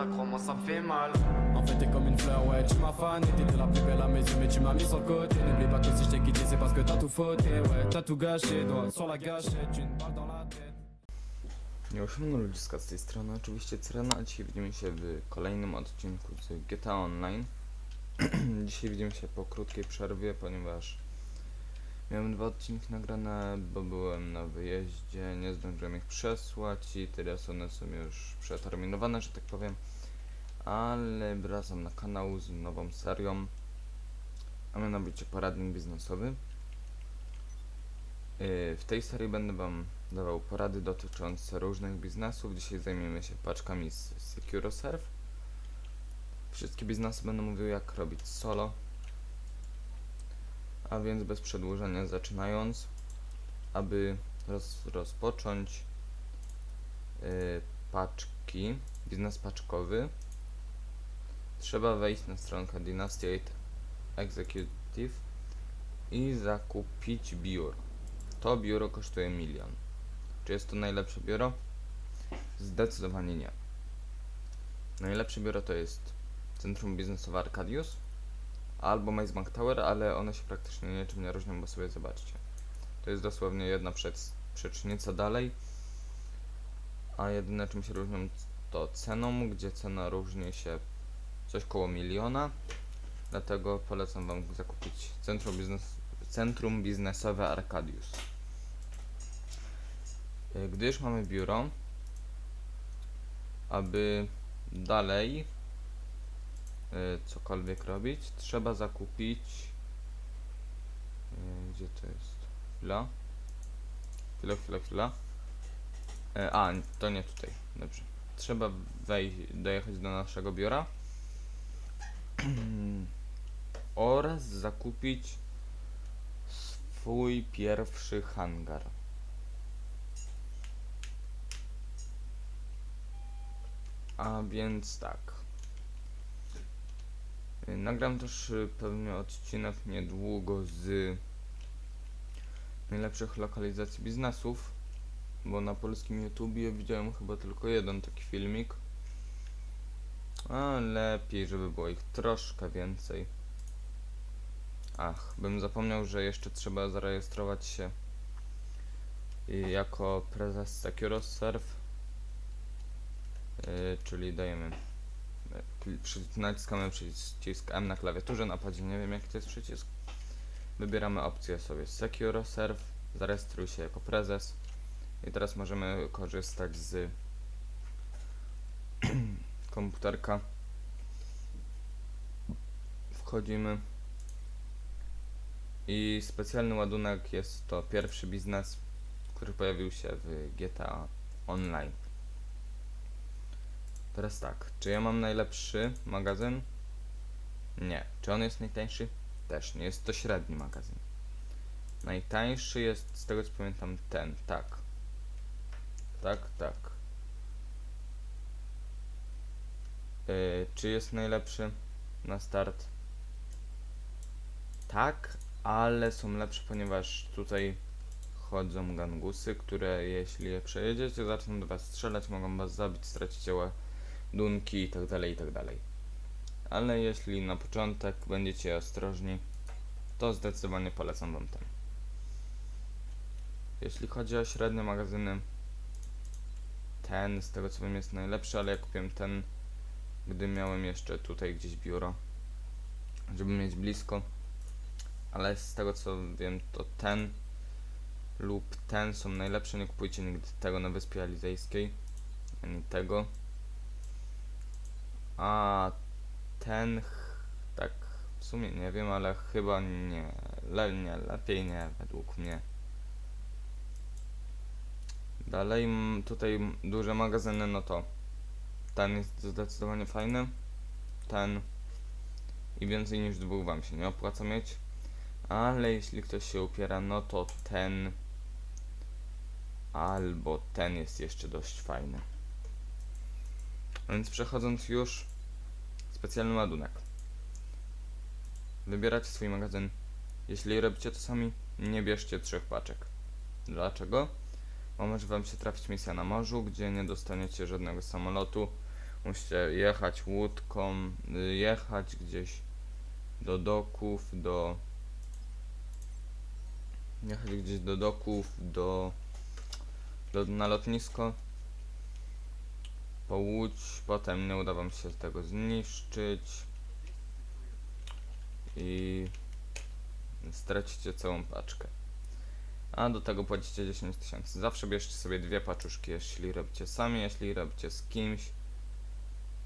ça commence à faire mal. En fait, t'es comme une fleur, ouais, tu m'as fané. T'étais la plus belle à mes yeux, mais tu m'as mis sur le côté. N'oublie pas que si je t'ai quitté, c'est parce que t'as tout fauté. Ouais, t'as tout gâché, doigt sur la gâchette, une balle dans la tête. Miłosiemno ludziska z tej strony, oczywiście Cyrena, a dzisiaj widzimy się w kolejnym odcinku z GTA Online. dzisiaj widzimy się po krótkiej przerwie, ponieważ miałem dwa odcinki nagrane, bo byłem na wyjeździe, nie zdążyłem ich przesłać i teraz one są już przeterminowane, że tak powiem. Ale wracam na kanał z nową serią, a mianowicie poradnik biznesowy. Yy, W tej serii będę Wam dawał porady dotyczące różnych biznesów. Dzisiaj zajmiemy się paczkami z SecuroServe. Wszystkie biznesy będę mówił jak robić solo. A więc bez przedłużenia zaczynając, aby roz, rozpocząć yy, paczki, biznes paczkowy, trzeba wejść na stronkę Dynasty 8 Executive i zakupić biuro. To biuro kosztuje milion. Czy jest to najlepsze biuro? Zdecydowanie nie. Najlepsze biuro to jest Centrum Biznesowe Arcadius albo Maze Bank Tower, ale one się praktycznie niczym nie różnią, bo sobie zobaczcie. To jest dosłownie jedna przec- przecznica dalej, a jedyne czym się różnią to ceną, gdzie cena różni się coś koło miliona. Dlatego polecam Wam zakupić Centrum, Biznes Centrum Biznesowe Arcadius. Gdy już mamy biuro, aby dalej cokolwiek robić, trzeba zakupić. y, Gdzie to jest? Chwila. Chwila, chwila, chwila. E, A, to nie tutaj. Dobrze. Trzeba wejść, dojechać do naszego biura oraz zakupić swój pierwszy hangar. A więc tak. Y, Nagram też y, pewnie odcinek niedługo z najlepszych lokalizacji biznesów, bo na polskim YouTubie widziałem chyba tylko jeden taki filmik. A lepiej, żeby było ich troszkę więcej. Ach, bym zapomniał, że jeszcze trzeba zarejestrować się jako prezes SecuroServe. Yy, czyli dajemy naciskamy przycisk M na klawiaturze, na padzie nie wiem jaki to jest przycisk. Wybieramy opcję sobie SecuroServe, zarejestruj się jako prezes i teraz możemy korzystać z komputerka. Wchodzimy i specjalny ładunek jest to pierwszy biznes, który pojawił się w GTA Online. Teraz tak, czy ja mam najlepszy magazyn? Nie. Czy on jest najtańszy? Też nie. Jest to średni magazyn. Najtańszy jest, z tego co pamiętam, ten, tak. Tak, tak. Yy, czy jest najlepszy na start? Tak, ale są lepsze, ponieważ tutaj chodzą gangusy, które jeśli je przejedziecie, zaczną do was strzelać, mogą was zabić, stracicie ładunki i tak dalej, i tak. Ale jeśli na początek będziecie ostrożni, to zdecydowanie polecam wam ten. Jeśli chodzi o średnie magazyny, ten z tego co wiem jest najlepszy, ale ja kupiłem ten, gdy miałem jeszcze tutaj gdzieś biuro, żeby mieć blisko. Ale z tego co wiem, to ten lub ten są najlepsze. Nie kupujcie nigdy tego na Wyspie Alizejskiej, ani tego. A ten, tak w sumie nie wiem, ale chyba nie, le, nie, lepiej nie, według mnie. Dalej tutaj duże magazyny, no to ten jest zdecydowanie fajny, ten i więcej niż dwóch wam się nie opłaca mieć, ale jeśli ktoś się upiera, no to ten albo ten jest jeszcze dość fajny. Więc przechodząc już, specjalny ładunek. Wybieracie swój magazyn. Jeśli robicie to sami, nie bierzcie trzech paczek. Dlaczego? Bo może wam się trafić misja na morzu, gdzie nie dostaniecie żadnego samolotu, Musicie jechać łódką, jechać gdzieś do doków, do jechać gdzieś do doków, do, do na lotnisko po łódź, potem nie uda wam się tego zniszczyć i stracicie całą paczkę. A do tego płacicie 10 tysięcy. Zawsze bierzcie sobie dwie paczuszki, jeśli robicie sami, jeśli robicie z kimś,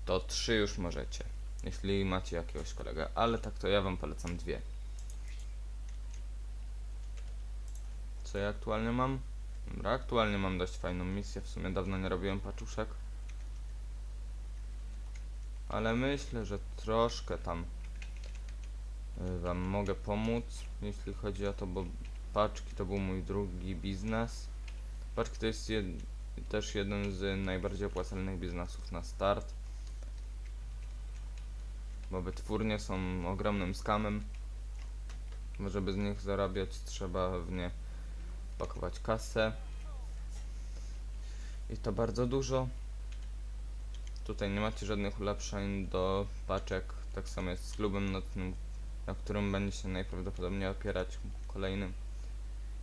to trzy już możecie. Jeśli macie jakiegoś kolegę, ale tak to ja wam polecam dwie. Co ja aktualnie mam? Dobra, aktualnie mam dość fajną misję, w sumie dawno nie robiłem paczuszek. Ale myślę, że troszkę tam y, wam mogę pomóc, jeśli chodzi o to, bo paczki to był mój drugi biznes. Paczki to jest jed też jeden z najbardziej opłacalnych biznesów na start. Bo wytwórnie są ogromnym skamem. Żeby z nich zarabiać trzeba w nie pakować kasę. I to bardzo dużo. Tutaj nie macie żadnych ulepszeń do paczek. Tak samo jest z klubem nocnym, na którym będzie się najprawdopodobniej opierać kolejnym.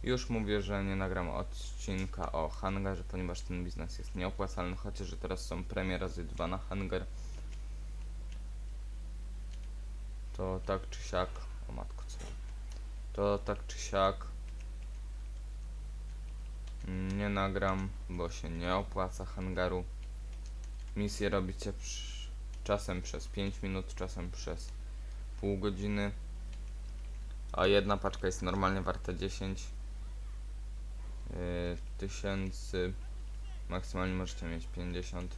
Już mówię, że nie nagram odcinka o hangarze, ponieważ ten biznes jest nieopłacalny, chociaż że teraz są premie razy dwa na hangar. To tak czy siak, o matko co? To tak czy siak nie nagram, bo się nie opłaca hangaru. Misje robicie przy, czasem przez 5 minut, czasem przez pół godziny. A jedna paczka jest normalnie warta 10 yy, tysięcy. Maksymalnie możecie mieć 50.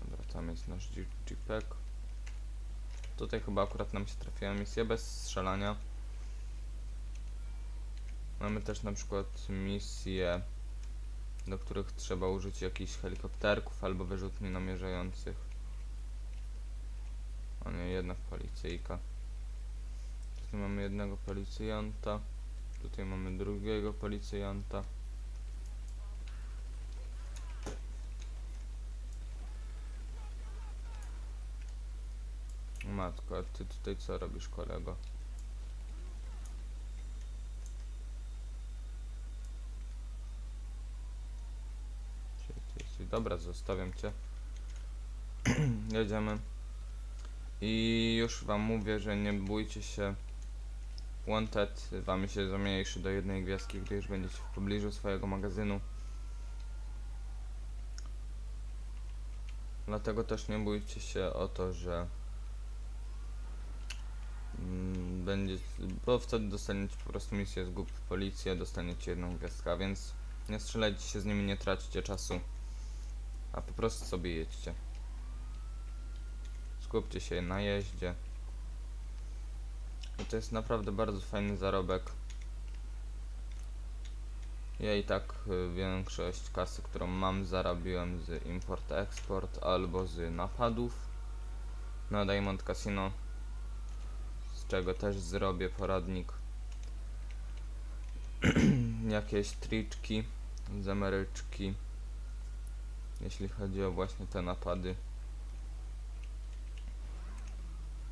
Dobra, tam jest nasz jeepek. Tutaj chyba akurat nam się trafiła misja bez strzelania. Mamy też na przykład misje, do których trzeba użyć jakichś helikopterków albo wyrzutni namierzających. A nie, jednak policyjka. Tutaj mamy jednego policjanta. Tutaj mamy drugiego policjanta. Matko, a ty tutaj co robisz, kolego? Gdzie ty jesteś? Dobra, zostawiam cię. Jedziemy. I już wam mówię, że nie bójcie się. Wanted wam się zmniejszy do jednej gwiazdki, gdy już będziecie w pobliżu swojego magazynu. Dlatego też nie bójcie się o to, że mm, będzie, bo wtedy dostaniecie po prostu misję zgub policję, dostaniecie jedną gwiazdkę, więc nie strzelajcie się z nimi, nie traćcie czasu, a po prostu sobie jedźcie. Skupcie się na jeździe. I to jest naprawdę bardzo fajny zarobek. Ja i tak y, większość kasy, którą mam, zarobiłem z import-export albo z napadów na Diamond Casino, z czego też zrobię poradnik. Jakieś triczki, zameryczki, jeśli chodzi o właśnie te napady.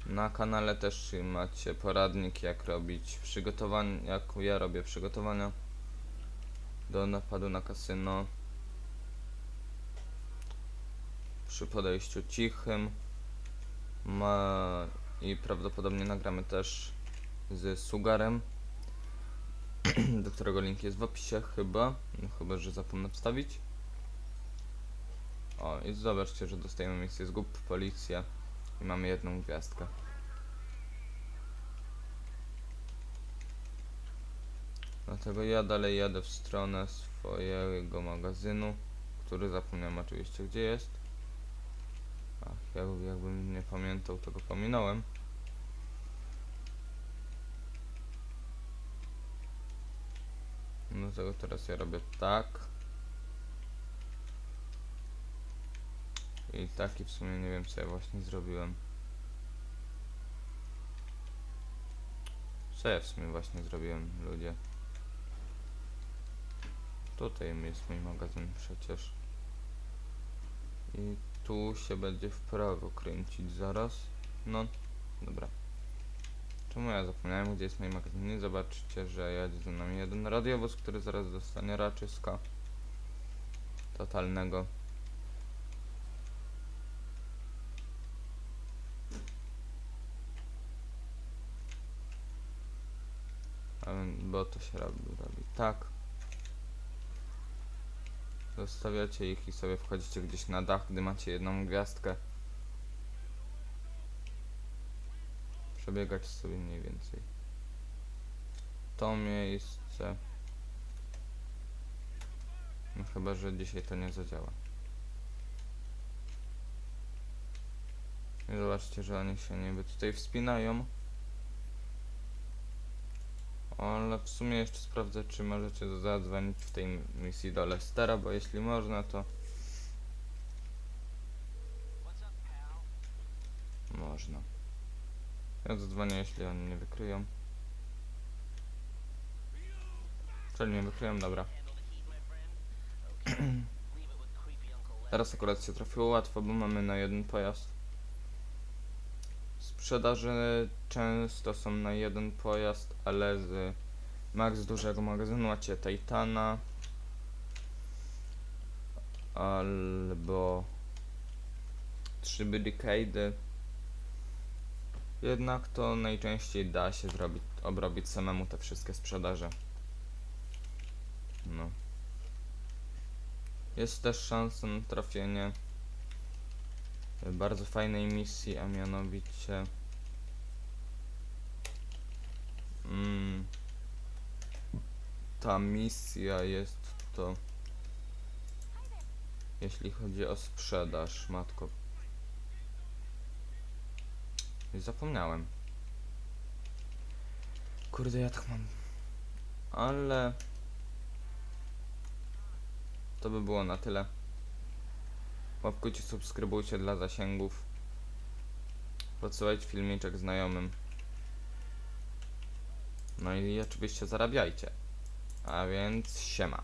Na kanale też macie poradnik jak robić przygotowania, jak ja robię przygotowania do napadu na kasyno przy podejściu cichym ma i prawdopodobnie nagramy też z Sugarem do którego link jest w opisie chyba no chyba, że zapomnę wstawić o i zobaczcie, że dostajemy misję zgub policja i mamy jedną gwiazdkę. Dlatego ja dalej jadę w stronę swojego magazynu, który zapomniałem oczywiście gdzie jest. Ach, jak, jakbym nie pamiętał, to go pominąłem. Dlatego teraz ja robię tak. I taki w sumie nie wiem co ja właśnie zrobiłem. Co ja w sumie właśnie zrobiłem, ludzie? Tutaj jest mój magazyn przecież. I tu się będzie w prawo kręcić zaraz. No, dobra. Czemu ja zapomniałem, gdzie jest mój magazyn? Nie zobaczcie, że jedzie za nami jeden radiowóz, który zaraz dostanie raczyska. Totalnego. A więc- Bo to się robi, robi tak. Zostawiacie ich i sobie wchodzicie gdzieś na dach, gdy macie jedną gwiazdkę. Przebiegać sobie mniej więcej. To miejsce. No chyba, że dzisiaj to nie zadziała. I zobaczcie, że oni się niby tutaj wspinają. Ale w sumie jeszcze sprawdzę, czy możecie zadzwonić w tej misji do Lestera, bo jeśli można, to można. Ja zadzwonię, jeśli oni nie wykryją. Czyli nie wykryją, dobra. Teraz akurat się trafiło łatwo, bo mamy na jeden pojazd. Sprzedaże często są na jeden pojazd, ale z max dużego magazynu macie Titana albo 3 Decade. Jednak to najczęściej da się zrobić, obrobić samemu te wszystkie sprzedaże. No. Jest też szansa na trafienie bardzo fajnej misji, a mianowicie ta misja jest to jeśli chodzi o sprzedaż, matko zapomniałem kurde ja tak mam ale to by było na tyle Łapkujcie, subskrybujcie dla zasięgów. Podsyłajcie filmiczek znajomym. No i oczywiście zarabiajcie. A więc siema.